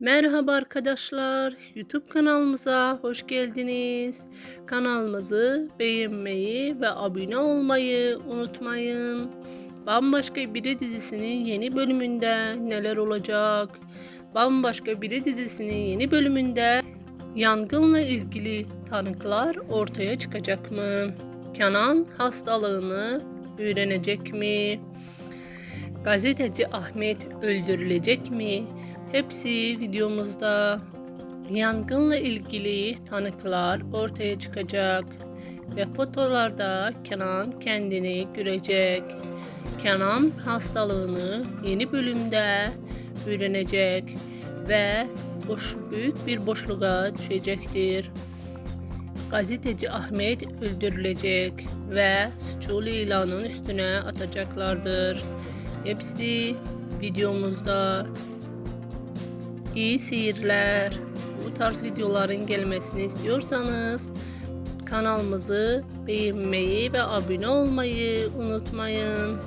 Merhaba arkadaşlar, YouTube kanalımıza hoş geldiniz. Kanalımızı beğenmeyi ve abone olmayı unutmayın. Bambaşka Biri dizisinin yeni bölümünde neler olacak? Bambaşka Biri dizisinin yeni bölümünde yangınla ilgili tanıklar ortaya çıkacak mı? Kenan hastalığını öğrenecek mi? Gazeteci Ahmet öldürülecek mi? Hepsi videomuzda. Yangınla ilgili tanıklar ortaya çıkacak ve fotolarda Kenan kendini görecek. Kenan hastalığını yeni bölümde öğrenecek ve boş, büyük bir boşluğa düşecektir. Gazeteci Ahmet öldürülecek ve suçlu ilanın üstüne atacaklardır. Hepsi videomuzda. İyi seyirler. Bu tarz videoların gelmesini istiyorsanız kanalımızı beğenmeyi ve abone olmayı unutmayın.